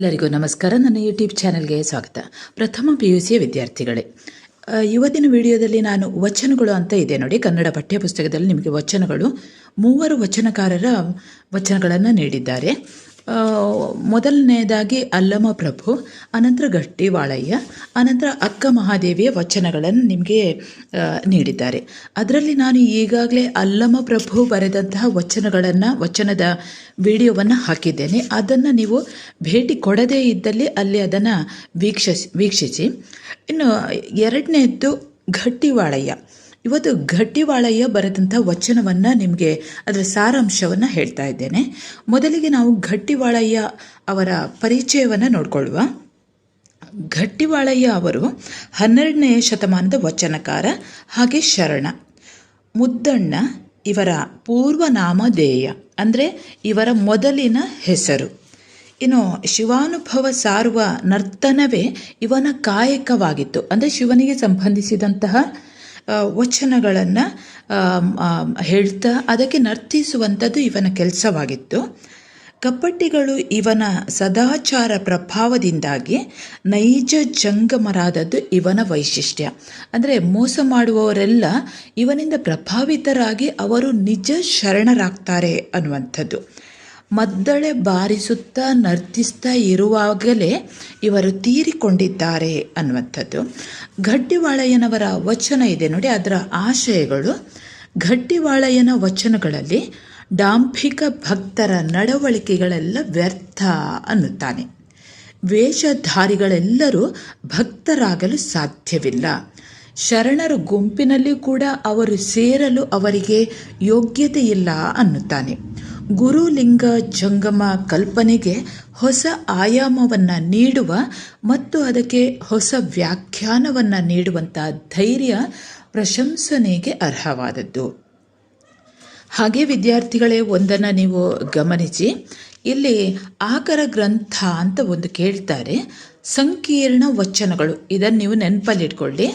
ಎಲ್ಲರಿಗೂ ನಮಸ್ಕಾರ. ನನ್ನ ಯೂಟ್ಯೂಬ್ ಚಾನೆಲ್ಗೆ ಸ್ವಾಗತ. ಪ್ರಥಮ ಪಿ ಯು ಸಿಯ ವಿದ್ಯಾರ್ಥಿಗಳೇ ಇವತ್ತಿನ ವಿಡಿಯೋದಲ್ಲಿ ನಾನು ವಚನಗಳು ಅಂತ ಇದೆ ನೋಡಿ. ಕನ್ನಡ ಪಠ್ಯಪುಸ್ತಕದಲ್ಲಿ ನಿಮಗೆ ವಚನಗಳು, ಮೂವರು ವಚನಕಾರರ ವಚನಗಳನ್ನು ನೀಡಿದ್ದಾರೆ. ಮೊದಲನೆಯದಾಗಿ ಅಲ್ಲಮ ಪ್ರಭು, ಅನಂತರ ಗಟ್ಟಿವಾಳಯ್ಯ, ಅನಂತರ ಅಕ್ಕ ಮಹಾದೇವಿಯ ವಚನಗಳನ್ನು ನಿಮಗೆ ನೀಡಿದ್ದಾರೆ. ಅದರಲ್ಲಿ ನಾನು ಈಗಾಗಲೇ ಅಲ್ಲಮ ಪ್ರಭು ಬರೆದಂತಹ ವಚನಗಳನ್ನು, ವಚನದ ವಿಡಿಯೋವನ್ನು ಹಾಕಿದ್ದೇನೆ. ಅದನ್ನು ನೀವು ಭೇಟಿ ಕೊಡದೇ ಇದ್ದಲ್ಲಿ ಅಲ್ಲಿ ಅದನ್ನು ವೀಕ್ಷಿಸಿ ವೀಕ್ಷಿಸಿ. ಇನ್ನು, ಎರಡನೇದ್ದು ಗಟ್ಟಿವಾಳಯ್ಯ. ಇವತ್ತು ಘಟ್ಟಿವಾಳಯ್ಯ ಬರೆದಂಥ ವಚನವನ್ನು ನಿಮಗೆ ಅದರ ಸಾರಾಂಶವನ್ನು ಹೇಳ್ತಾ ಇದ್ದೇನೆ. ಮೊದಲಿಗೆ ನಾವು ಘಟ್ಟಿವಾಳಯ್ಯ ಅವರ ಪರಿಚಯವನ್ನು ನೋಡಿಕೊಳ್ಳುವ. ಘಟ್ಟಿವಾಳಯ್ಯ ಅವರು ಹನ್ನೆರಡನೆಯ ಶತಮಾನದ ವಚನಕಾರ, ಹಾಗೆ ಶರಣ. ಮುದ್ದಣ್ಣ ಇವರ ಪೂರ್ವನಾಮಧೇಯ ಅಂದರೆ ಇವರ ಮೊದಲಿನ ಹೆಸರು. ಇನ್ನು ಶಿವಾನುಭವ ಸಾರುವ ನರ್ತನವೇ ಇವನ ಕಾಯಕವಾಗಿತ್ತು. ಅಂದರೆ ಶಿವನಿಗೆ ಸಂಬಂಧಿಸಿದಂತಹ ವಚನಗಳನ್ನು ಹೇಳ್ತಾ ಅದಕ್ಕೆ ನರ್ತಿಸುವಂಥದ್ದು ಇವನ ಕೆಲಸವಾಗಿತ್ತು. ಕಪ್ಪಟ್ಟಿಗಳು ಇವನ ಸದಾಚಾರ ಪ್ರಭಾವದಿಂದಾಗಿ ನೈಜ ಜಂಗಮರಾದದ್ದು ಇವನ ವೈಶಿಷ್ಟ್ಯ. ಅಂದರೆ ಮೋಸ ಮಾಡುವವರೆಲ್ಲ ಇವನಿಂದ ಪ್ರಭಾವಿತರಾಗಿ ಅವರು ನಿಜ ಶರಣರಾಗ್ತಾರೆ ಅನ್ನುವಂಥದ್ದು. ಮದ್ದಳೆ ಬಾರಿಸುತ್ತಾ ನರ್ತಿಸ್ತಾ ಇರುವಾಗಲೇ ಇವರು ತೀರಿಕೊಂಡಿದ್ದಾರೆ ಅನ್ನುವಂಥದ್ದು. ಗಡ್ಡಿವಾಳಯ್ಯನವರ ವಚನ ಇದೆ ನೋಡಿ, ಅದರ ಆಶಯಗಳು. ಗಡ್ಡಿವಾಳಯ್ಯನ ವಚನಗಳಲ್ಲಿ ಡಾಂಭಿಕ ಭಕ್ತರ ನಡವಳಿಕೆಗಳೆಲ್ಲ ವ್ಯರ್ಥ ಅನ್ನುತ್ತಾನೆ. ವೇಷಧಾರಿಗಳೆಲ್ಲರೂ ಭಕ್ತರಾಗಲು ಸಾಧ್ಯವಿಲ್ಲ. ಶರಣರ ಗುಂಪಿನಲ್ಲಿ ಕೂಡ ಅವರು ಸೇರಲು ಅವರಿಗೆ ಯೋಗ್ಯತೆ ಇಲ್ಲ ಅನ್ನುತ್ತಾನೆ. ಗುರುಲಿಂಗ ಜಂಗಮ ಕಲ್ಪನೆಗೆ ಹೊಸ ಆಯಾಮವನ್ನು ನೀಡುವ ಮತ್ತು ಅದಕ್ಕೆ ಹೊಸ ವ್ಯಾಖ್ಯಾನವನ್ನು ನೀಡುವಂಥ ಧೈರ್ಯ ಪ್ರಶಂಸನೆಗೆ ಅರ್ಹವಾದದ್ದು. ಹಾಗೆ ವಿದ್ಯಾರ್ಥಿಗಳೇ, ಒಂದನ್ನು ನೀವು ಗಮನಿಸಿ. ಇಲ್ಲಿ ಆಕರ ಗ್ರಂಥ ಅಂತ ಒಂದು ಕೇಳ್ತಾರೆ. ಸಂಕೀರ್ಣ ವಚನಗಳು. ಇದನ್ನು ನೀವು ನೆನಪಲ್ಲಿಟ್ಕೊಳ್ಳಿ.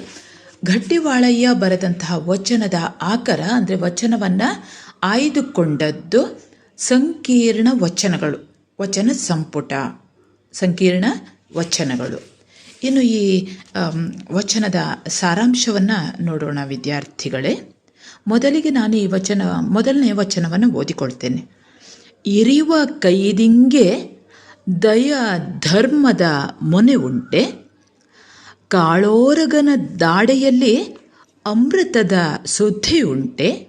ಗಟ್ಟಿವಾಳಯ್ಯ ಬರೆದಂತಹ ವಚನದ ಆಕರ ಅಂದರೆ ವಚನವನ್ನು ಆಯ್ದುಕೊಂಡದ್ದು. ಸಂಕೀರ್ಣ ವಚನಗಳು, ವಚನ ಸಂಪುಟ, ಸಂಕೀರ್ಣ ವಚನಗಳು. ಇನ್ನು ಈ ವಚನದ ಸಾರಾಂಶವನ್ನು ನೋಡೋಣ ವಿದ್ಯಾರ್ಥಿಗಳೇ. ಮೊದಲಿಗೆ ನಾನು ಈ ವಚನ, ಮೊದಲನೇ ವಚನವನ್ನು ಓದಿಕೊಳ್ತೇನೆ. ಇರಿವ ಕೈದಿಂಗೆ ದಯ ಧರ್ಮದ ಮೊನೆ ಉಂಟೆ. ಕಾಳೋರಗನ ದಾಡೆಯಲ್ಲಿ ಅಮೃತದ ಸುದ್ದಿಯುಂಟೆ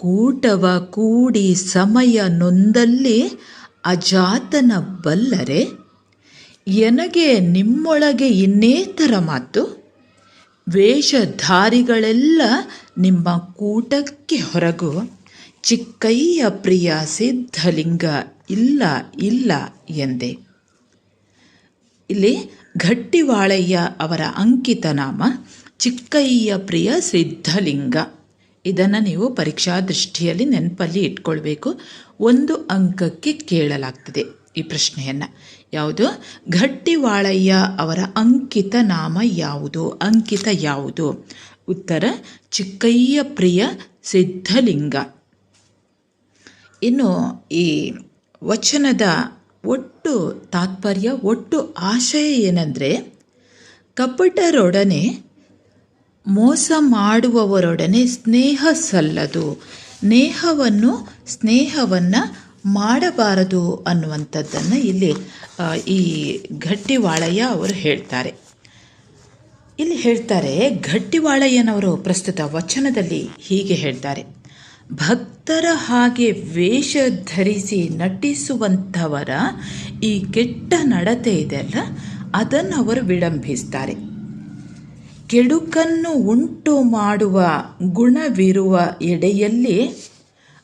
ಕೂಟವ ಕೂಡಿ ಸಮಯ ನೊಂದಲ್ಲಿ ಅಜಾತನ ಬಲ್ಲರೆ ಎನಗೆ ನಿಮ್ಮೊಳಗೆ ಇನ್ನೇತರ ಮಾತು? ವೇಷಧಾರಿಗಳೆಲ್ಲ ನಿಮ್ಮ ಕೂಟಕ್ಕೆ ಹೊರಗು, ಚಿಕ್ಕಯ್ಯ ಪ್ರಿಯ ಸಿದ್ಧಲಿಂಗ ಇಲ್ಲ ಇಲ್ಲ ಎಂದೆ. ಇಲ್ಲಿ ಘಟ್ಟಿವಾಳಯ್ಯ ಅವರ ಅಂಕಿತ ನಾಮ ಚಿಕ್ಕಯ್ಯ ಪ್ರಿಯ ಸಿದ್ಧಲಿಂಗ. ಇದನ್ನು ನೀವು ಪರೀಕ್ಷಾ ದೃಷ್ಟಿಯಲ್ಲಿ ನೆನಪಲ್ಲಿ ಇಟ್ಕೊಳ್ಬೇಕು. ಒಂದು ಅಂಕಕ್ಕೆ ಕೇಳಲಾಗ್ತದೆ ಈ ಪ್ರಶ್ನೆಯನ್ನು. ಯಾವುದು? ಘಟ್ಟಿವಾಳಯ್ಯ ಅವರ ಅಂಕಿತ ನಾಮ ಯಾವುದು? ಅಂಕಿತ ಯಾವುದು? ಉತ್ತರ, ಚಿಕ್ಕಯ್ಯ ಪ್ರಿಯ ಸಿದ್ಧಲಿಂಗ. ಇನ್ನು ಈ ವಚನದ ಒಟ್ಟು ತಾತ್ಪರ್ಯ, ಒಟ್ಟು ಆಶಯ ಏನಂದರೆ, ಕಪಟರೊಡನೆ ಮೋಸ ಮಾಡುವವರೊಡನೆ ಸ್ನೇಹ ಸಲ್ಲದು. ನೇಹವನ್ನು ಸ್ನೇಹವನ್ನು ಮಾಡಬಾರದು ಅನ್ನುವಂಥದ್ದನ್ನು ಇಲ್ಲಿ ಈ ಗಟ್ಟಿವಾಳಯ್ಯ ಅವರು ಹೇಳ್ತಾರೆ. ಇಲ್ಲಿ ಹೇಳ್ತಾರೆ ಗಟ್ಟಿವಾಳಯ್ಯನವರು ಪ್ರಸ್ತುತ ವಚನದಲ್ಲಿ ಹೀಗೆ ಹೇಳ್ತಾರೆ. ಭಕ್ತರ ಹಾಗೆ ವೇಷ ಧರಿಸಿ ನಟಿಸುವಂಥವರ ಈ ಕೆಟ್ಟ ನಡತೆ ಇದೆಯಲ್ಲ ಅದನ್ನು ಅವರು ವಿಳಂಬಿಸ್ತಾರೆ. ಕೆಡುಕನ್ನು ಉಂಟು ಮಾಡುವ ಗುಣವಿರುವ ಎಡೆಯಲ್ಲಿ,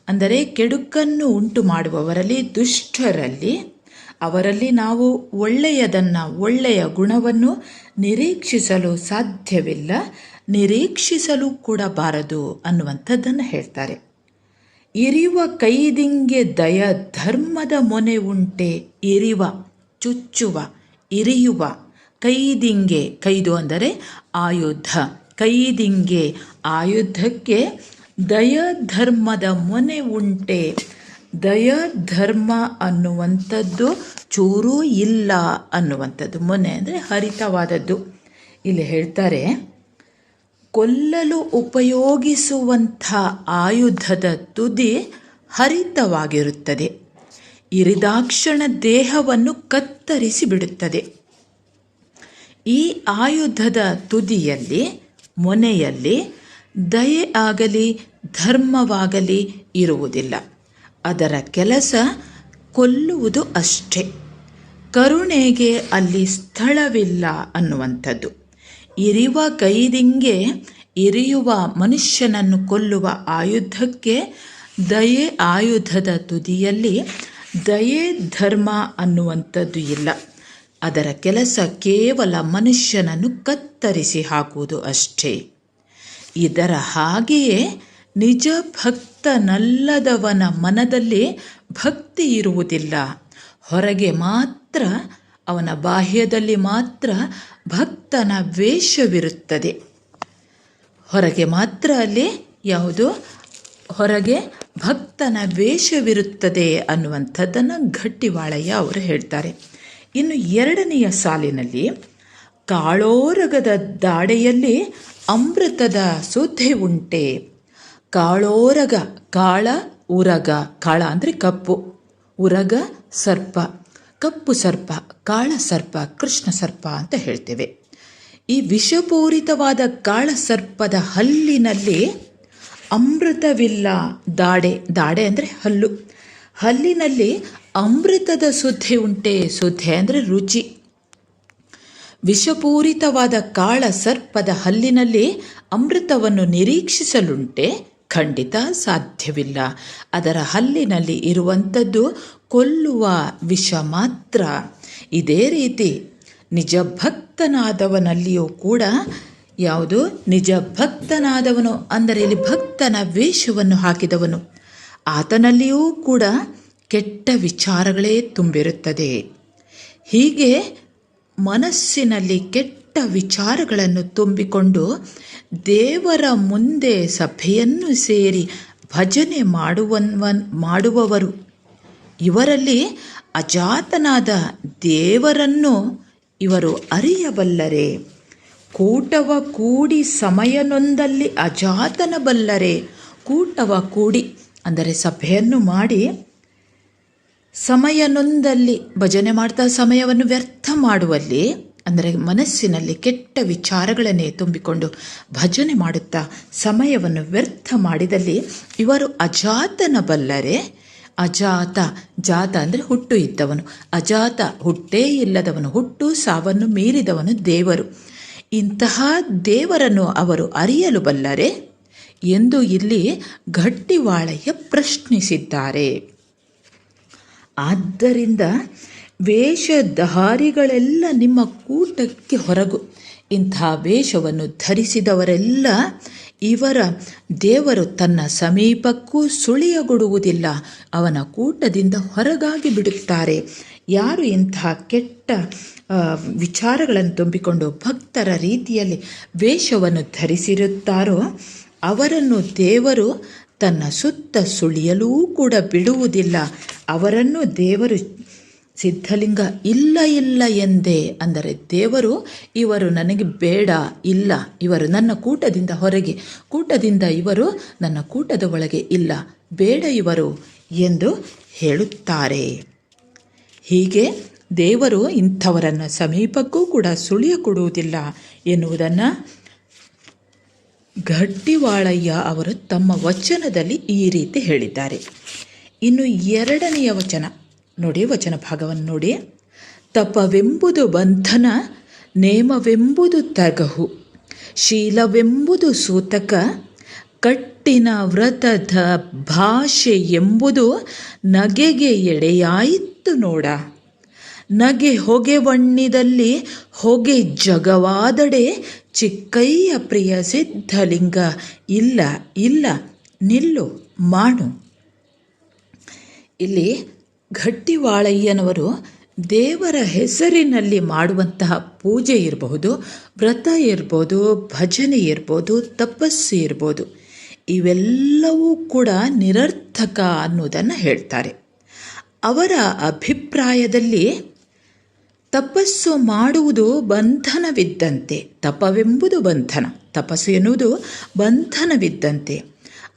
ಅಂದರೆ ಕೆಡುಕನ್ನು ಉಂಟು ಮಾಡುವವರಲ್ಲಿ, ದುಷ್ಟರಲ್ಲಿ, ಅವರಲ್ಲಿ ನಾವು ಒಳ್ಳೆಯದನ್ನು, ಒಳ್ಳೆಯ ಗುಣವನ್ನು ನಿರೀಕ್ಷಿಸಲು ಸಾಧ್ಯವಿಲ್ಲ, ನಿರೀಕ್ಷಿಸಲು ಕೂಡ ಬಾರದು ಅನ್ನುವಂಥದ್ದನ್ನು ಹೇಳ್ತಾರೆ. ಇರಿವ ಕೈದಿಂಗೆ ದಯ ಧರ್ಮದ ಮೊನೆ ಉಂಟೆ, ಇರಿವ, ಚುಚ್ಚುವ, ಇರಿಯುವ. ಕೈದಿಂಗೆ, ಕೈದು ಅಂದರೆ ಆಯುಧ. ಕೈದಿಂಗೆ, ಆಯುಧಕ್ಕೆ ದಯ ಧರ್ಮದ ಮೊನೆ ಉಂಟೆ. ದಯ ಧರ್ಮ ಅನ್ನುವಂಥದ್ದು ಚೂರೂ ಇಲ್ಲ ಅನ್ನುವಂಥದ್ದು. ಮೊನೆ ಅಂದರೆ ಹರಿತವಾದದ್ದು. ಇಲ್ಲಿ ಹೇಳ್ತಾರೆ, ಕೊಲ್ಲಲು ಉಪಯೋಗಿಸುವಂಥ ಆಯುಧದ ತುದಿ ಹರಿತವಾಗಿರುತ್ತದೆ. ಇರಿದಾಕ್ಷಣ ದೇಹವನ್ನು ಕತ್ತರಿಸಿ ಬಿಡುತ್ತದೆ ಈ ಆಯುಧದ ತುದಿಯಲ್ಲಿ, ಮೊನೆಯಲ್ಲಿ ದಯೆ ಆಗಲಿ, ಧರ್ಮವಾಗಲಿ ಇರುವುದಿಲ್ಲ. ಅದರ ಕೆಲಸ ಕೊಲ್ಲುವುದು ಅಷ್ಟೇ. ಕರುಣೆಗೆ ಅಲ್ಲಿ ಸ್ಥಳವಿಲ್ಲ ಅನ್ನುವಂಥದ್ದು. ಇರಿವ ಕೈದಿಂಗೆ ಇರಿಯುವ ಮನುಷ್ಯನನ್ನು ಕೊಲ್ಲುವ ಆಯುಧಕ್ಕೆ ದಯೆ ಆಯುಧದ ತುದಿಯಲ್ಲಿ ದಯೆ ಧರ್ಮ ಅನ್ನುವಂಥದ್ದು ಇಲ್ಲ. ಅದರ ಕೆಲಸ ಕೇವಲ ಮನುಷ್ಯನನ್ನು ಕತ್ತರಿಸಿ ಹಾಕುವುದು ಅಷ್ಟೇ. ಇದರ ಹಾಗೆಯೇ ನಿಜ ಭಕ್ತನಲ್ಲದವನ ಮನದಲ್ಲಿ ಭಕ್ತಿ ಇರುವುದಿಲ್ಲ. ಹೊರಗೆ ಮಾತ್ರ, ಅವನ ಬಾಹ್ಯದಲ್ಲಿ ಮಾತ್ರ ಭಕ್ತನ ವೇಷವಿರುತ್ತದೆ. ಹೊರಗೆ ಮಾತ್ರ ಅಲ್ಲಿ ಯಾವುದು? ಹೊರಗೆ ಭಕ್ತನ ವೇಷವಿರುತ್ತದೆ ಅನ್ನುವಂಥದ್ದನ್ನು ಗಟ್ಟಿವಾಳಯ್ಯ ಅವರು ಹೇಳ್ತಾರೆ. ಇನ್ನು ಎರಡನೆಯ ಸಾಲಿನಲ್ಲಿ ಕಾಳೋರಗದ ದಾಡೆಯಲ್ಲಿ ಅಮೃತದ ಸುದ್ದಿ ಉಂಟೆ. ಕಾಳೋರಗ, ಕಾಳ, ಉರಗ, ಕಾಳ ಅಂದರೆ ಕಪ್ಪು. ಉರಗ, ಸರ್ಪ, ಕಪ್ಪು ಸರ್ಪ, ಕಾಳ ಸರ್ಪ, ಕೃಷ್ಣ ಸರ್ಪ ಅಂತ ಹೇಳ್ತೇವೆ. ಈ ವಿಷಪೂರಿತವಾದ ಕಾಳ ಸರ್ಪದ ಹಲ್ಲಿನಲ್ಲಿ ಅಮೃತವಿಲ್ಲ ದಾಡೆ. ದಾಡೆ ಅಂದರೆ ಹಲ್ಲು. ಹಲ್ಲಿನಲ್ಲಿ ಅಮೃತದ ಸುದ್ದಿ ಉಂಟೆ ಸುದ್ದಿ ಅಂದರೆ ರುಚಿ. ವಿಷಪೂರಿತವಾದ ಕಾಳ ಸರ್ಪದ ಹಲ್ಲಿನಲ್ಲಿ ಅಮೃತವನ್ನು ನಿರೀಕ್ಷಿಸಲುಂಟೆ ಖಂಡಿತ ಸಾಧ್ಯವಿಲ್ಲ. ಅದರ ಹಲ್ಲಿನಲ್ಲಿ ಇರುವಂಥದ್ದು ಕೊಲ್ಲುವ ವಿಷ ಮಾತ್ರ. ಇದೇ ರೀತಿ ನಿಜ ಭಕ್ತನಾದವನಲ್ಲಿಯೂ ಕೂಡ ಯಾವುದು ನಿಜ ಭಕ್ತನಾದವನು ಅಂದರೆ ಇಲ್ಲಿ ಭಕ್ತನ ವೇಷವನ್ನು ಹಾಕಿದವನು. ಆತನಲ್ಲಿಯೂ ಕೂಡ ಕೆಟ್ಟ ವಿಚಾರಗಳೇ ತುಂಬಿರುತ್ತದೆ. ಹೀಗೆ ಮನಸ್ಸಿನಲ್ಲಿ ಕೆಟ್ಟ ವಿಚಾರಗಳನ್ನು ತುಂಬಿಕೊಂಡು ದೇವರ ಮುಂದೆ ಸಭೆಯನ್ನು ಸೇರಿ ಭಜನೆ ಮಾಡುವನ್ವನ್, ಮಾಡುವವರು. ಇವರಲ್ಲಿ ಅಜಾತನಾದ ದೇವರನ್ನು ಇವರು ಅರಿಯಬಲ್ಲರೆ. ಕೂಟವ ಕೂಡಿ ಸಮಯನೊಂದಲ್ಲಿ ಅಜಾತನ ಬಲ್ಲರೆ ಕೂಟವ ಕೂಡಿ, ಅಂದರೆ ಸಭೆಯನ್ನು ಮಾಡಿ ಸಮಯನೊಂದಲ್ಲಿ ಭಜನೆ ಮಾಡ್ತಾ ಸಮಯವನ್ನು ವ್ಯರ್ಥ ಮಾಡುವಲ್ಲಿ, ಅಂದರೆ ಮನಸ್ಸಿನಲ್ಲಿ ಕೆಟ್ಟ ವಿಚಾರಗಳನ್ನೇ ತುಂಬಿಕೊಂಡು ಭಜನೆ ಮಾಡುತ್ತಾ ಸಮಯವನ್ನು ವ್ಯರ್ಥ ಮಾಡಿದಲ್ಲಿ ಇವರು ಅಜಾತನ ಬಲ್ಲರೆ ಅಜಾತ, ಜಾತ ಅಂದರೆ ಹುಟ್ಟು ಇದ್ದವನು, ಅಜಾತ ಹುಟ್ಟೇ ಇಲ್ಲದವನು, ಹುಟ್ಟು ಸಾವನ್ನು ಮೀರಿದವನು ದೇವರು. ಇಂತಹ ದೇವರನ್ನು ಅವರು ಅರಿಯಲು ಬಲ್ಲರೆ ಎಂದು ಇಲ್ಲಿ ಗಟ್ಟಿವಾಳಯ್ಯ ಪ್ರಶ್ನಿಸಿದ್ದಾರೆ. ಆದ್ದರಿಂದ ವೇಷಧಾರಿಗಳೆಲ್ಲ ನಿಮ್ಮ ಕೂಟಕ್ಕೆ ಹೊರಗು. ಇಂಥ ವೇಷವನ್ನು ಧರಿಸಿದವರೆಲ್ಲ ಇವರ ದೇವರು ತನ್ನ ಸಮೀಪಕ್ಕೂ ಸುಳಿಯಗೊಡುವುದಿಲ್ಲ. ಅವನ ಕೂಟದಿಂದ ಹೊರಗಾಗಿ ಬಿಡುತ್ತಾರೆ. ಯಾರು ಇಂಥ ಕೆಟ್ಟ ವಿಚಾರಗಳನ್ನು ತುಂಬಿಕೊಂಡು ಭಕ್ತರ ರೀತಿಯಲ್ಲಿ ವೇಷವನ್ನು ಧರಿಸಿರುತ್ತಾರೋ ಅವರನ್ನು ದೇವರು ತನ್ನ ಸುತ್ತ ಸುಳಿಯಲೂ ಕೂಡ ಬಿಡುವುದಿಲ್ಲ. ಅವರನ್ನು ದೇವರು ಸಿದ್ಧಲಿಂಗ ಇಲ್ಲ ಇಲ್ಲ ಎಂದೇ ಅಂದರೆ ದೇವರು ಇವರು ನನಗೆ ಬೇಡ, ಇಲ್ಲ. ಇವರು ನನ್ನ ಕೂಟದಿಂದ ಹೊರಗೆ, ಕೂಟದಿಂದ ಇವರು ನನ್ನ ಕೂಟದ ಒಳಗೆ ಇಲ್ಲ, ಬೇಡ ಇವರು ಎಂದು ಹೇಳುತ್ತಾರೆ. ಹೀಗೆ ದೇವರು ಇಂಥವರನ್ನು ಸಮೀಪಕ್ಕೂ ಕೂಡ ಸುಳಿಯ ಕೊಡುವುದಿಲ್ಲ ಎನ್ನುವುದನ್ನು ಗಟ್ಟಿವಾಳಯ್ಯ ಅವರು ತಮ್ಮ ವಚನದಲ್ಲಿ ಈ ರೀತಿ ಹೇಳಿದ್ದಾರೆ. ಇನ್ನು ಎರಡನೆಯ ವಚನ. ನೋಡಿ, ವಚನ ಭಾಗವನ್ನು ನೋಡಿ. ತಪವೆಂಬುದು ಬಂಧನ, ನೇಮವೆಂಬುದು ತಗಹು, ಶೀಲವೆಂಬುದು ಸೂತಕ, ಕಟ್ಟಿನ ವ್ರತದ ಭಾಷೆ ಎಂಬುದು ನಗೆಗೆ ಎಡೆಯಾಯಿತು ನೋಡ. ನಗೆ ಹೊಗೆ ವಣ್ಣಿದಲ್ಲಿ ಹೊಗೆ ಜಗವಾದಡೆ ಚಿಕ್ಕಯ್ಯ ಪ್ರಿಯ ಸಿದ್ಧಲಿಂಗ. ಇಲ್ಲ ಇಲ್ಲ, ನಿಲ್ಲು, ಮಾಡು. ಇಲ್ಲಿ ಗಟ್ಟಿವಾಳಯ್ಯನವರು ದೇವರ ಹೆಸರಿನಲ್ಲಿ ಮಾಡುವಂತಹ ಪೂಜೆ ಇರಬಹುದು, ವ್ರತ ಇರ್ಬೋದು, ಭಜನೆ ಇರ್ಬೋದು, ತಪಸ್ಸು ಇರ್ಬೋದು. ಇವೆಲ್ಲವೂ ಕೂಡ ನಿರರ್ಥಕ ಅನ್ನೋದನ್ನು ಹೇಳ್ತಾರೆ. ಅವರ ಅಭಿಪ್ರಾಯದಲ್ಲಿ ತಪಸ್ಸು ಮಾಡುವುದು ಬಂಧನವಿದ್ದಂತೆ. ತಪವೆಂಬುದು ಬಂಧನ. ತಪಸ್ಸು ಎನ್ನುವುದು ಬಂಧನವಿದ್ದಂತೆ.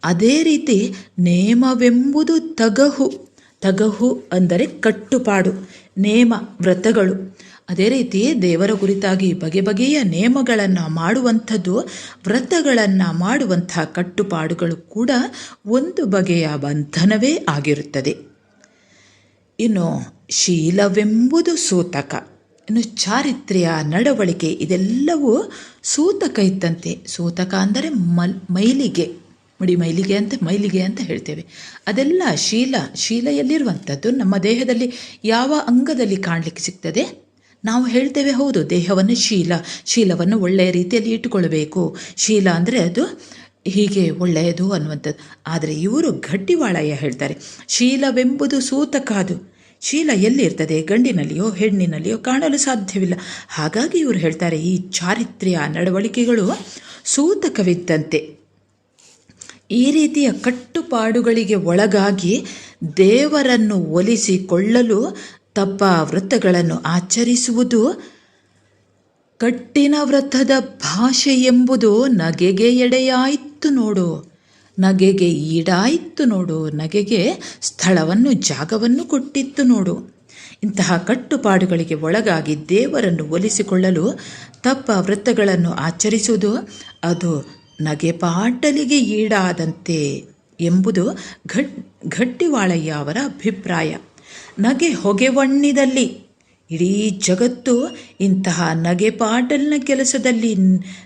ಅದೇ ರೀತಿ ನೇಮವೆಂಬುದು ತಗಹು. ತಗಹು ಅಂದರೆ ಕಟ್ಟುಪಾಡು, ನೇಮ ವ್ರತಗಳು. ಅದೇ ರೀತಿ ದೇವರ ಕುರಿತಾಗಿ ಬಗೆ ಬಗೆಯ ನೇಮಗಳನ್ನು ಮಾಡುವಂಥದ್ದು, ವ್ರತಗಳನ್ನು ಮಾಡುವಂಥ ಕಟ್ಟುಪಾಡುಗಳು ಕೂಡ ಒಂದು ಬಗೆಯ ಬಂಧನವೇ ಆಗಿರುತ್ತದೆ. ಇನ್ನು ಶೀಲವೆಂಬುದು ಸೂತಕ. ಇನ್ನು ಚಾರಿತ್ರ್ಯ, ನಡವಳಿಕೆ ಇದೆಲ್ಲವೂ ಸೂತಕ ಇದ್ದಂತೆ. ಸೂತಕ ಅಂದರೆ ಮಲ್, ಮೈಲಿಗೆ. ಮುಡಿ ಮೈಲಿಗೆ ಅಂತ ಮೈಲಿಗೆ ಅಂತ ಹೇಳ್ತೇವೆ. ಅದೆಲ್ಲ ಶೀಲ, ಶೀಲೆಯಲ್ಲಿರುವಂಥದ್ದು ನಮ್ಮ ದೇಹದಲ್ಲಿ ಯಾವ ಅಂಗದಲ್ಲಿ ಕಾಣಲಿಕ್ಕೆ ಸಿಗ್ತದೆ? ನಾವು ಹೇಳ್ತೇವೆ ಹೌದು, ದೇಹವನ್ನು ಶೀಲ, ಶೀಲವನ್ನು ಒಳ್ಳೆಯ ರೀತಿಯಲ್ಲಿ ಇಟ್ಟುಕೊಳ್ಬೇಕು ಶೀಲ ಅಂದರೆ ಅದು ಹೀಗೆ ಒಳ್ಳೆಯದು ಅನ್ನುವಂಥದ್ದು. ಆದರೆ ಇವರು ಗಟ್ಟಿವಾಳಯ್ಯ ಹೇಳ್ತಾರೆ, ಶೀಲವೆಂಬುದು ಸೂತಕ ಅದು. ಶೀಲ ಎಲ್ಲಿರ್ತದೆ, ಗಂಡಿನಲ್ಲಿಯೋ, ಹೆಣ್ಣಿನಲ್ಲಿಯೋ ಕಾಣಲು ಸಾಧ್ಯವಿಲ್ಲ. ಹಾಗಾಗಿ ಇವರು ಹೇಳ್ತಾರೆ, ಈ ಚಾರಿತ್ರ್ಯ ನಡವಳಿಕೆಗಳು ಸೂತಕವಿದ್ದಂತೆ. ಈ ರೀತಿಯ ಕಟ್ಟುಪಾಡುಗಳಿಗೆ ಒಳಗಾಗಿ ದೇವರನ್ನು ಒಲಿಸಿಕೊಳ್ಳಲು ತಪ್ಪ ವೃತ್ತಗಳನ್ನು ಆಚರಿಸುವುದು ಕಟ್ಟಿನ ವ್ರತದ ಭಾಷೆ ಎಂಬುದು ನಗೆಗೆ ಎಡೆಯಾಯಿತು ನೋಡು. ನಗೆಗೆ ಈಡಾಯಿತು ನೋಡು, ನಗೆಗೆ ಸ್ಥಳವನ್ನು, ಜಾಗವನ್ನು ಕೊಟ್ಟಿತ್ತು ನೋಡು. ಇಂತಹ ಕಟ್ಟುಪಾಡುಗಳಿಗೆ ಒಳಗಾಗಿ ದೇವರನ್ನು ಒಲಿಸಿಕೊಳ್ಳಲು ತಪ್ಪ ವೃತ್ತಗಳನ್ನು ಆಚರಿಸುವುದು ಅದು ನಗೆಪಾಟಲಿಗೆ ಈಡಾದಂತೆ ಎಂಬುದು ಘಟ್, ಘಟ್ಟಿವಾಳಯ್ಯ ಅವರ ಅಭಿಪ್ರಾಯ. ನಗೆ ಹೊಗೆವಣ್ಣಿದಲ್ಲಿ ಇಡೀ ಜಗತ್ತು ಇಂತಹ ನಗೆಪಾಟಲ್ನ ಕೆಲಸದಲ್ಲಿ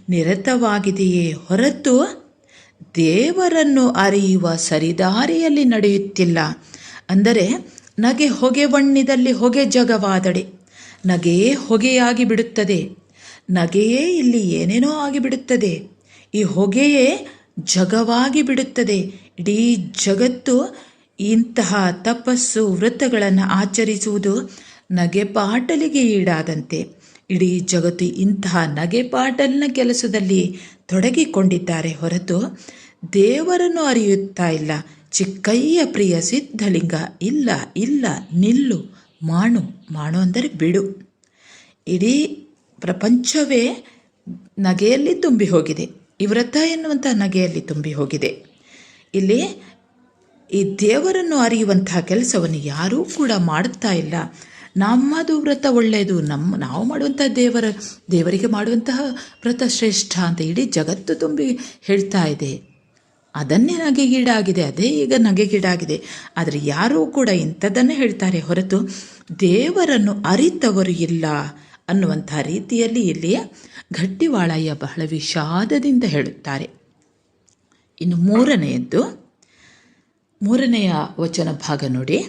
ನಿರತವಾಗಿದೆಯೇ ಹೊರತು ದೇವರನ್ನು ಅರಿಯುವ ಸರಿದಾರಿಯಲ್ಲಿ ನಡೆಯುತ್ತಿಲ್ಲ. ಅಂದರೆ, ನಗೆ ಹೊಗೆ ಬಣ್ಣಿದಲ್ಲಿ ಹೊಗೆ ಜಗವಾದಡೆ ನಗೆಯೇ ಹೊಗೆಯಾಗಿ ಬಿಡುತ್ತದೆ, ನಗೆಯೇ ಇಲ್ಲಿ ಏನೇನೋ ಆಗಿಬಿಡುತ್ತದೆ ಈ ಹೊಗೆಯೇ ಜಗವಾಗಿ ಬಿಡುತ್ತದೆ, ಇಡೀ ಜಗತ್ತು ಇಂತಹ ತಪಸ್ಸು ವೃತ್ತಗಳನ್ನು ಆಚರಿಸುವುದು ನಗೆ ಪಾಟಲಿಗೆ ಈಡಾದಂತೆ. ಇಡೀ ಜಗತ್ತು ಇಂತಹ ನಗೆಪಾಟಲ್ನ ಕೆಲಸದಲ್ಲಿ ತೊಡಗಿಕೊಂಡಿದ್ದಾರೆ ಹೊರತು ದೇವರನ್ನು ಅರಿಯುತ್ತಾ ಇಲ್ಲ. ಚಿಕ್ಕಯ್ಯ ಪ್ರಿಯ ಸಿದ್ಧಲಿಂಗ, ಇಲ್ಲ ಇಲ್ಲ, ನಿಲ್ಲು, ಮಾಡು ಮಾಡು ಅಂದರೆ ಬಿಡು. ಇಡೀ ಪ್ರಪಂಚವೇ ನಗೆಯಲ್ಲಿ ತುಂಬಿ ಹೋಗಿದೆ. ಈ ವ್ರತ ಎನ್ನುವಂಥ ನಗೆಯಲ್ಲಿ ತುಂಬಿ ಹೋಗಿದೆ. ಇಲ್ಲಿ ಈ ದೇವರನ್ನು ಅರಿಯುವಂತಹ ಕೆಲಸವನ್ನು ಯಾರೂ ಕೂಡ ಮಾಡುತ್ತಾ ಇಲ್ಲ. ನಮ್ಮದು ವ್ರತ ಒಳ್ಳೆಯದು. ನಮ್ಮ, ನಾವು ಮಾಡುವಂಥ ದೇವರ, ದೇವರಿಗೆ ಮಾಡುವಂತಹ ವ್ರತ ಶ್ರೇಷ್ಠ ಅಂತ ಇಡೀ ಜಗತ್ತು ತುಂಬಿ ಹೇಳ್ತಾ ಇದೆ. ಅದನ್ನೇ ನಗೆಗೀಡಾಗಿದೆ ಅದೇ ಈಗ ನಗೆಗೀಡಾಗಿದೆ ಆದರೆ ಯಾರೂ ಕೂಡ ಇಂಥದ್ದನ್ನೇ ಹೇಳ್ತಾರೆ ಹೊರತು ದೇವರನ್ನು ಅರಿತವರು ಇಲ್ಲ ಅನ್ನುವಂಥ ರೀತಿಯಲ್ಲಿ ಇಲ್ಲಿ ಗಟ್ಟಿವಾಳಯ್ಯ ಬಹಳ ವಿಷಾದದಿಂದ ಹೇಳುತ್ತಾರೆ. ಇನ್ನು ಮೂರನೆಯದ್ದು, ಮೂರನೆಯ ವಚನ ಭಾಗ ನೋಡಿ.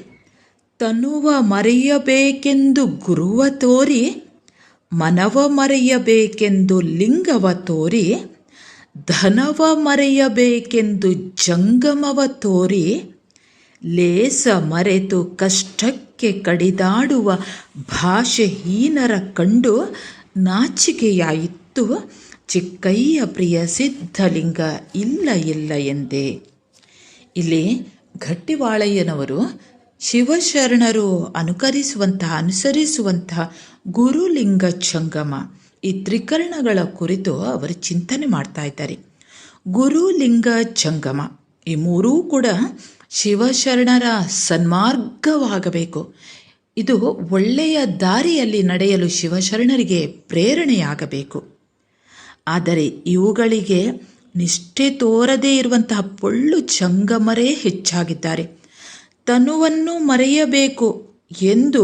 ತನುವ ಮರೆಯಬೇಕೆಂದು ಗುರುವ ತೋರಿ, ಮನವ ಮರೆಯಬೇಕೆಂದು ಲಿಂಗವ ತೋರಿ, ಧನವ ಮರೆಯಬೇಕೆಂದು ಜಂಗಮವ ತೋರಿ, ಲೇಸ ಮರೆತು ಕಷ್ಟಕ್ಕೆ ಕಡಿದಾಡುವ ಭಾಷೆಹೀನರ ಕಂಡು ನಾಚಿಕೆಯಾಯಿತು ಚಿಕ್ಕಯ್ಯ ಪ್ರಿಯ ಸಿದ್ಧಲಿಂಗ ಇಲ್ಲ ಇಲ್ಲ ಎಂದೇ. ಇಲ್ಲಿ ಗಟ್ಟಿವಾಳಯ್ಯನವರು ಶಿವಶರಣರು ಅನುಕರಿಸುವಂತಹ, ಅನುಸರಿಸುವಂತಹ ಗುರುಲಿಂಗ ಚಂಗಮ ಈ ತ್ರಿಕರಣಗಳ ಕುರಿತು ಅವರು ಚಿಂತನೆ ಮಾಡ್ತಾ ಇದ್ದಾರೆ. ಗುರುಲಿಂಗ ಚಂಗಮ ಈ ಮೂರೂ ಕೂಡ ಶಿವಶರಣರ ಸನ್ಮಾರ್ಗವಾಗಬೇಕು. ಇದು ಒಳ್ಳೆಯ ದಾರಿಯಲ್ಲಿ ನಡೆಯಲು ಶಿವಶರಣರಿಗೆ ಪ್ರೇರಣೆಯಾಗಬೇಕು. ಆದರೆ ಇವುಗಳಿಗೆ ನಿಷ್ಠೆ ತೋರದೇ ಇರುವಂತಹ ಪೊಳ್ಳು ಚಂಗಮರೇ ಹೆಚ್ಚಾಗಿದ್ದಾರೆ. ತನುವನ್ನು ಮರೆಯಬೇಕು ಎಂದು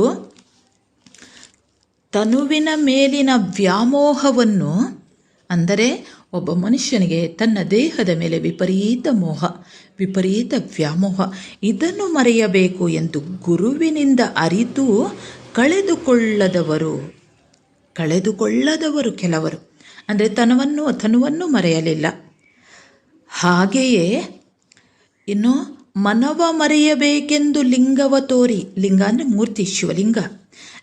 ತನುವಿನ ಮೇಲಿನ ವ್ಯಾಮೋಹವನ್ನು, ಅಂದರೆ ಒಬ್ಬ ಮನುಷ್ಯನಿಗೆ ತನ್ನ ದೇಹದ ಮೇಲೆ ವಿಪರೀತ ಮೋಹ, ವಿಪರೀತ ವ್ಯಾಮೋಹ, ಇದನ್ನು ಮರೆಯಬೇಕು ಎಂದು ಗುರುವಿನಿಂದ ಅರಿತು ಕಳೆದುಕೊಳ್ಳದವರು ಕಳೆದುಕೊಳ್ಳದವರು ಕೆಲವರು. ಅಂದರೆ ತನವನ್ನು, ತನುವನ್ನು ಮರೆಯಲಿಲ್ಲ. ಹಾಗೆಯೇ ಇನ್ನು ಮನವ ಮರೆಯಬೇಕೆಂದು ಲಿಂಗವ ತೋರಿ, ಲಿಂಗ ಅಂದರೆ ಮೂರ್ತಿ, ಶಿವಲಿಂಗ.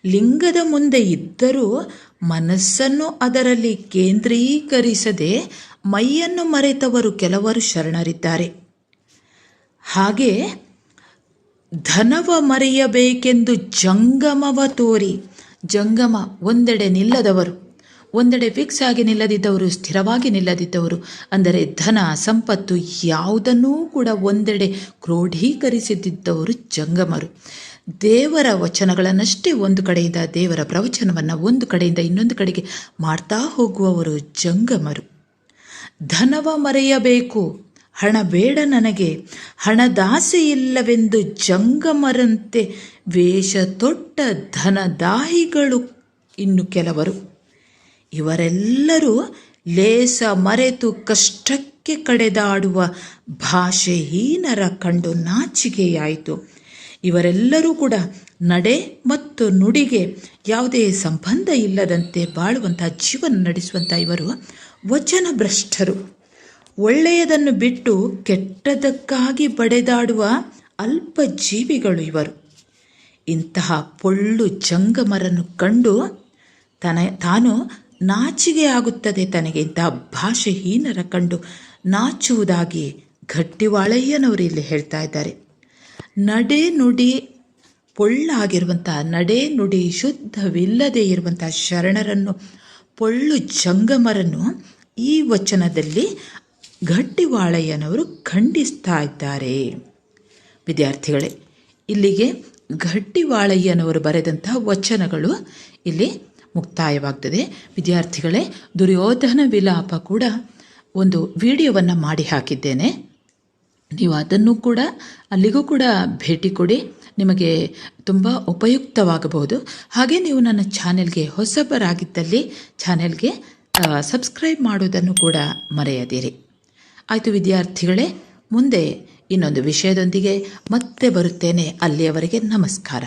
ಲಿಂಗದ ಮುಂದೆ ಇದ್ದರೂ ಮನಸ್ಸನ್ನು ಅದರಲ್ಲಿ ಕೇಂದ್ರೀಕರಿಸದೆ ಮೈಯನ್ನು ಮರೆತವರು ಕೆಲವರು ಶರಣರಿದ್ದಾರೆ. ಹಾಗೆ ಧನವ ಮರೆಯಬೇಕೆಂದು ಜಂಗಮವ ತೋರಿ, ಜಂಗಮ ಒಂದೆಡೆ ನಿಲ್ಲದವರು. ಒಂದೆಡೆ ಫಿಕ್ಸ್ ಆಗಿ ನಿಲ್ಲದಿದ್ದವರು, ಸ್ಥಿರವಾಗಿ ನಿಲ್ಲದಿದ್ದವರು, ಅಂದರೆ ಧನ, ಸಂಪತ್ತು ಯಾವುದನ್ನೂ ಕೂಡ ಒಂದೆಡೆ ಕ್ರೋಢೀಕರಿಸಿದ್ದವರು ಜಂಗಮರು. ದೇವರ ವಚನಗಳನ್ನಷ್ಟೇ ಒಂದು ಕಡೆಯಿಂದ, ದೇವರ ಪ್ರವಚನವನ್ನು ಒಂದು ಕಡೆಯಿಂದ ಇನ್ನೊಂದು ಕಡೆಗೆ ಮಾಡ್ತಾ ಹೋಗುವವರು ಜಂಗಮರು. ಧನವ ಮರೆಯಬೇಕು, ಹಣ ಬೇಡ ನನಗೆ ಹಣದಾಸೆ ಇಲ್ಲವೆಂದು ಜಂಗಮರಂತೆ ವೇಷ ತೊಟ್ಟ ಧನದಾಹಿಗಳು ಇನ್ನು ಕೆಲವರು. ಇವರೆಲ್ಲರೂ ಲೇಸ ಮರೆತು ಕಷ್ಟಕ್ಕೆ ಕಡೆದಾಡುವ ಭಾಷೆಹೀನರ ಕಂಡು ನಾಚಿಕೆಯಾಯಿತು. ಇವರೆಲ್ಲರೂ ಕೂಡ ನಡೆ ಮತ್ತು ನುಡಿಗೆ ಯಾವುದೇ ಸಂಬಂಧ ಇಲ್ಲದಂತೆ ಬಾಳುವಂಥ ಜೀವನ ನಡೆಸುವಂಥ ಇವರು ವಚನ ಭ್ರಷ್ಟರು ಒಳ್ಳೆಯದನ್ನು ಬಿಟ್ಟು ಕೆಟ್ಟದಕ್ಕಾಗಿ ಬಡೆದಾಡುವ ಅಲ್ಪ ಜೀವಿಗಳು ಇವರು. ಇಂತಹ ಪೊಳ್ಳು ಜಂಗಮರನ್ನು ಕಂಡು ತನ ತಾನು ನಾಚಿಗೆ ಆಗುತ್ತದೆ ತನಗೆ ಇಂತಹ ಭಾಷೆಹೀನರ ಕಂಡು ನಾಚುವುದಾಗಿ ಗಟ್ಟಿವಾಳಯ್ಯನವರು ಇಲ್ಲಿ ಹೇಳ್ತಾ ಇದ್ದಾರೆ. ನಡೆ ನುಡಿ ಪೊಳ್ಳಾಗಿರುವಂಥ, ನಡೆ ನುಡಿ ಶುದ್ಧವಿಲ್ಲದೆ ಇರುವಂಥ ಶರಣರನ್ನು, ಪೊಳ್ಳು ಜಂಗಮರನ್ನು ಈ ವಚನದಲ್ಲಿ ಗಟ್ಟಿವಾಳಯ್ಯನವರು ಖಂಡಿಸ್ತಾ ಇದ್ದಾರೆ. ವಿದ್ಯಾರ್ಥಿಗಳೇ, ಇಲ್ಲಿಗೆ ಗಟ್ಟಿವಾಳಯ್ಯನವರು ಬರೆದಂತಹ ವಚನಗಳು ಇಲ್ಲಿ ಮುಕ್ತಾಯವಾಗ್ತದೆ. ವಿದ್ಯಾರ್ಥಿಗಳೇ, ದುರ್ಯೋಧನ ವಿಲಾಪ ಕೂಡ ಒಂದು ವಿಡಿಯೋವನ್ನು ಮಾಡಿ ಹಾಕಿದ್ದೇನೆ. ನೀವು ಅದನ್ನು ಕೂಡ ಅಲ್ಲಿಗೂ ಕೂಡ ಭೇಟಿ ಕೊಡಿ. ನಿಮಗೆ ತುಂಬ ಉಪಯುಕ್ತವಾಗಬಹುದು. ಹಾಗೆ ನೀವು ನನ್ನ ಚಾನೆಲ್ಗೆ ಹೊಸಬರಾಗಿದ್ದಲ್ಲಿ ಚಾನೆಲ್ಗೆ ಸಬ್ಸ್ಕ್ರೈಬ್ ಮಾಡೋದನ್ನು ಕೂಡ ಮರೆಯದಿರಿ. ಆಯಿತು ವಿದ್ಯಾರ್ಥಿಗಳೇ, ಮುಂದೆ ಇನ್ನೊಂದು ವಿಷಯದೊಂದಿಗೆ ಮತ್ತೆ ಬರುತ್ತೇನೆ. ಅಲ್ಲಿಯವರೆಗೆ ನಮಸ್ಕಾರ.